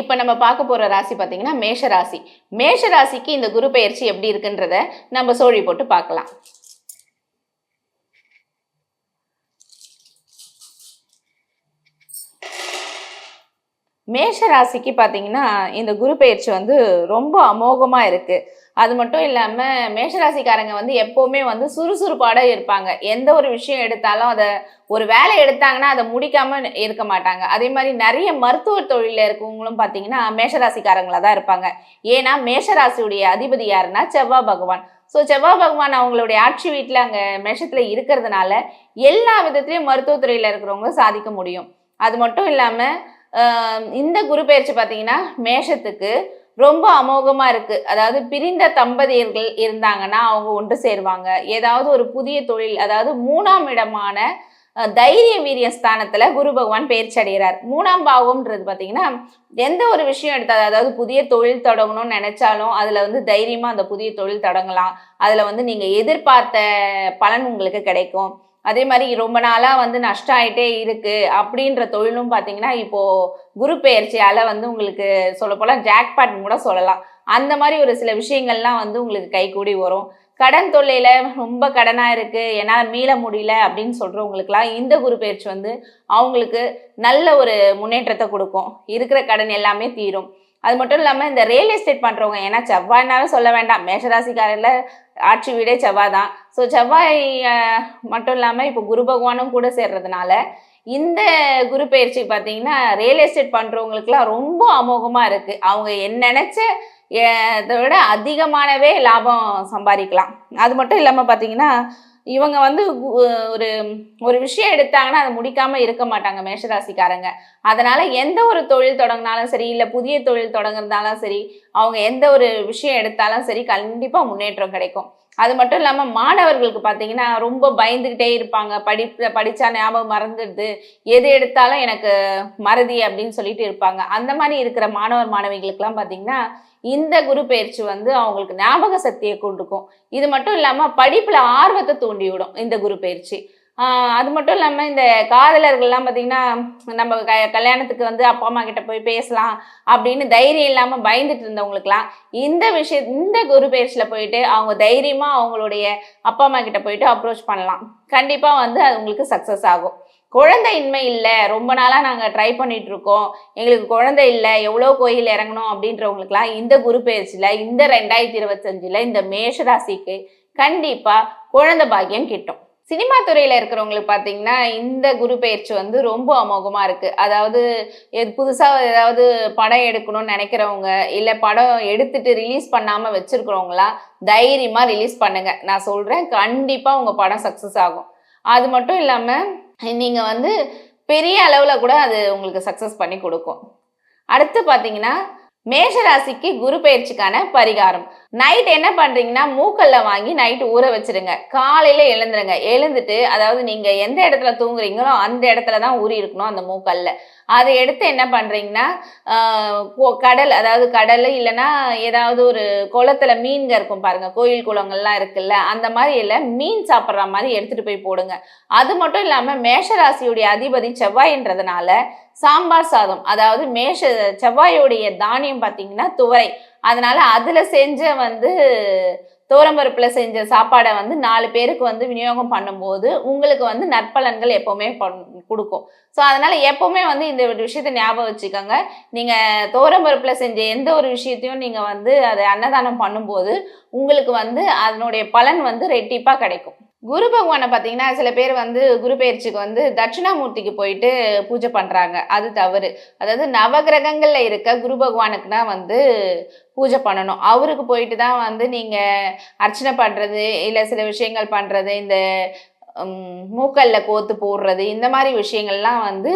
இப்போ நம்ம பார்க்க போகிற ராசி பார்த்தீங்கன்னா மேஷ ராசி. மேஷ ராசிக்கு இந்த குரு பெயர்ச்சி எப்படி இருக்குன்றத நம்ம சோழி போட்டு பார்க்கலாம். மேஷ ராசிக்கு பார்த்தீங்கன்னா இந்த குரு பெயர்ச்சி வந்து ரொம்ப அமோகமாக இருக்குது அது மட்டும் இல்லாமல் மேஷராசிக்காரங்க வந்து எப்போவுமே வந்து சுறுசுறுப்பாட இருப்பாங்க. எந்த ஒரு விஷயம் எடுத்தாலும் அதை ஒரு வேலை எடுத்தாங்கன்னா அதை முடிக்காம இருக்க மாட்டாங்க. அதே மாதிரி நிறைய மருத்துவ தொழிலில் இருக்கவங்களும் பார்த்தீங்கன்னா மேஷராசிக்காரங்களாக தான் இருப்பாங்க. ஏன்னா மேஷராசியுடைய அதிபதி யாருன்னா செவ்வாய் பகவான். ஸோ செவ்வாய் பகவான் அவங்களுடைய ஆட்சி வீட்டில் அங்கே மேஷத்தில் இருக்கிறதுனால எல்லா விதத்துலேயும் மருத்துவத்துறையில் இருக்கிறவங்க சாதிக்க முடியும். அது மட்டும் இல்லாமல் இந்த குரு பயிற்சி பார்த்தீங்கன்னா மேஷத்துக்கு ரொம்ப அமோகமாக இருக்குது அதாவது பிரிந்த தம்பதியர்கள் இருந்தாங்கன்னா அவங்க ஒன்று சேருவாங்க. ஏதாவது ஒரு புதிய தொழில் அதாவது மூணாம் இடமான தைரிய வீரிய ஸ்தானத்தில் குரு பகவான் பயிற்சி அடைகிறார். மூணாம் பாவம்ன்றது பார்த்தீங்கன்னா எந்த ஒரு விஷயம் எடுத்தால் அதாவது புதிய தொழில் தொடங்கணும்னு நினைச்சாலும் அதில் வந்து தைரியமாக அந்த புதிய தொழில் தொடங்கலாம். அதில் வந்து நீங்கள் எதிர்பார்த்த பலன் உங்களுக்கு கிடைக்கும். அதே மாதிரி ரொம்ப நாளாக வந்து நஷ்டம் ஆயிட்டே இருக்குது அப்படின்ற தொழிலும் பார்த்தீங்கன்னா இப்போ குரு பெயர்ச்சியால் வந்து உங்களுக்கு சொல்ல போல ஜாக்பாட் கூட சொல்லலாம். அந்த மாதிரி ஒரு சில விஷயங்கள்லாம் வந்து உங்களுக்கு கைகூடி வரும். கடன் தொல்லையில் ரொம்ப கடனாக இருக்குது என்னால் மீள முடியல அப்படின்னு சொல்கிறவங்களுக்குலாம் இந்த குரு பயிற்சி வந்து அவங்களுக்கு நல்ல ஒரு முன்னேற்றத்தை கொடுக்கும். இருக்கிற கடன் எல்லாமே தீரும். அது மட்டும் இல்லாமல் இந்த ரியல் எஸ்டேட் பண்ணுறவங்க ஏன்னா செவ்வாய்னாலும் சொல்ல வேண்டாம். மேஷராசிக்காரில் ஆட்சி வீடே செவ்வாய் தான். ஸோ செவ்வாய் மட்டும் இல்லாமல் இப்போ குரு பகவானும் கூட சேர்றதுனால இந்த குரு பயிற்சி பார்த்தீங்கன்னா ரியல் எஸ்டேட் பண்ணுறவங்களுக்குலாம் ரொம்ப அமோகமாக இருக்குது அவங்க என்ன நினச்ச இதை விட அதிகமானவே லாபம் சம்பாதிக்கலாம். அது மட்டும் இல்லாமல் பார்த்தீங்கன்னா இவங்க வந்து ஒரு ஒரு விஷயம் எடுத்தாங்கன்னா அதை முடிக்காம இருக்க மாட்டாங்க மேஷராசிக்காரங்க. அதனால எந்த ஒரு தொழில் தொடங்கினாலும் சரி இல்லை புதிய தொழில் தொடங்குறதாலும் சரி அவங்க எந்த ஒரு விஷயம் எடுத்தாலும் சரி கண்டிப்பாக முன்னேற்றம் கிடைக்கும். அது மட்டும் இல்லாமல் மாணவர்களுக்கு பார்த்தீங்கன்னா ரொம்ப பயந்துக்கிட்டே இருப்பாங்க. படி படித்தா ஞாபகம் மறந்துடுது. எது எடுத்தாலும் எனக்கு மறதி அப்படின்னு சொல்லிட்டு இருப்பாங்க. அந்த மாதிரி இருக்கிற மாணவர் மாணவிகளுக்கெல்லாம் பார்த்தீங்கன்னா இந்த குரு பயிற்சி வந்து அவங்களுக்கு ஞாபக சக்தியை கொடுக்கும் இது மட்டும் இல்லாமல் படிப்பில் ஆர்வத்தை தூண்டி விடும் இந்த குரு பயிற்சி. அது மட்டும் இல்லாமல் இந்த காதலர்கள்லாம் பார்த்தீங்கன்னா நம்ம க கல்யாணத்துக்கு வந்து அப்பா அம்மா கிட்ட போய் பேசலாம் அப்படின்னு தைரியம் இல்லாமல் பயந்துட்டு இருந்தவங்களுக்குலாம் இந்த விஷயம் இந்த குரு பேச்சில் போயிட்டு அவங்க தைரியமாக அவங்களுடைய அப்பா அம்மா கிட்ட போயிட்டு அப்ரோச் பண்ணலாம். கண்டிப்பாக வந்து அது உங்களுக்கு சக்ஸஸ் ஆகும். குழந்தை இன்மை இல்லை. ரொம்ப நாளாக நாங்கள் ட்ரை பண்ணிட்டு இருக்கோம். எங்களுக்கு குழந்தை இல்லை. எவ்வளோ கோயில் இறங்கணும் அப்படின்றவங்களுக்குலாம் இந்த குரு பயிற்சியில் இந்த ரெண்டாயிரத்தி இருபத்தஞ்சில் இந்த மேஷராசிக்கு கண்டிப்பாக குழந்தை பாக்கியம் கிட்டும். சினிமா துறையில் இருக்கிறவங்களுக்கு பார்த்தீங்கன்னா இந்த குரு பயிற்சி வந்து ரொம்ப அமோகமாக இருக்குது அதாவது எது புதுசாக ஏதாவது படம் எடுக்கணும்னு நினைக்கிறவங்க இல்லை படம் எடுத்துட்டு ரிலீஸ் பண்ணாமல் வச்சுருக்கிறவங்களா தைரியமாக ரிலீஸ் பண்ணுங்கள் நான் சொல்கிறேன் கண்டிப்பாக உங்கள் படம் சக்ஸஸ் ஆகும். அது மட்டும் இல்லாமல் நீங்கள் வந்து பெரிய அளவில் கூட அது உங்களுக்கு சக்ஸஸ் பண்ணி கொடுக்கும். அடுத்து பார்த்தீங்கன்னா மேஷராசிக்கு குரு பயிற்சிக்கான பரிகாரம். நைட் என்ன பண்றீங்கன்னா மூக்கல்ல வாங்கி நைட்டு ஊற வச்சிருங்க. காலையில எழுந்துருங்க. எழுந்துட்டு அதாவது நீங்க எந்த இடத்துல தூங்குறீங்களோ அந்த இடத்துல தான் ஊறி இருக்கணும் அந்த மூக்கல்ல. அதை எடுத்து என்ன பண்றீங்கன்னா கடல் அதாவது கடல் இல்லைன்னா ஏதாவது ஒரு குளத்துல மீன்க இருக்கும் பாருங்க. கோயில் குளங்கள்லாம் இருக்குல்ல அந்த மாதிரி இல்லை மீன் சாப்பிட்ற மாதிரி எடுத்துட்டு போய் போடுங்க. அது மட்டும் இல்லாம மேஷராசியுடைய அதிபதி செவ்வாயின்றதுனால சாம்பார் சாதம் அதாவது மேஷ செவ்வாயுடைய தானியம் பார்த்தீங்கன்னா துவரை. அதனால அதுல செஞ்ச வந்து துவரம்பருப்புல செஞ்ச சாப்பாடை வந்து நாலு பேருக்கு வந்து விநியோகம் பண்ணும்போது உங்களுக்கு வந்து நற்பலன்கள் எப்பவுமே பண்- கொடுக்கும். ஸோ அதனால எப்பவுமே வந்து இந்த ஒரு ஞாபகம் வச்சுக்கோங்க. நீங்க துவரம்பருப்புல செஞ்ச எந்த ஒரு விஷயத்தையும் நீங்க வந்து அதை அன்னதானம் பண்ணும்போது உங்களுக்கு வந்து அதனுடைய பலன் வந்து ரெட்டிப்பா கிடைக்கும். குரு பகவானை பார்த்தீங்கன்னா சில பேர் வந்து குரு பயிற்சிக்கு வந்து தட்சிணாமூர்த்திக்கு போயிட்டு பூஜை பண்ணுறாங்க அது தவறு. அதாவது நவகிரகங்களில் இருக்க குரு பகவானுக்குனா வந்து பூஜை பண்ணணும். அவருக்கு போயிட்டு தான் வந்து நீங்கள் அர்ச்சனை பண்ணுறது இல்லை சில விஷயங்கள் பண்ணுறது இந்த மூக்கல்ல கோத்து போடுறது இந்த மாதிரி விஷயங்கள்லாம் வந்து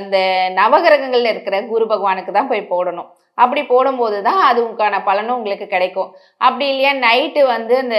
அந்த நவகிரகங்களில் இருக்கிற குரு பகவானுக்கு தான் போய் போடணும். அப்படி போடும்போது தான் அதுக்கான பலனும் உங்களுக்கு கிடைக்கும். அப்படி இல்லையா நைட்டு வந்து அந்த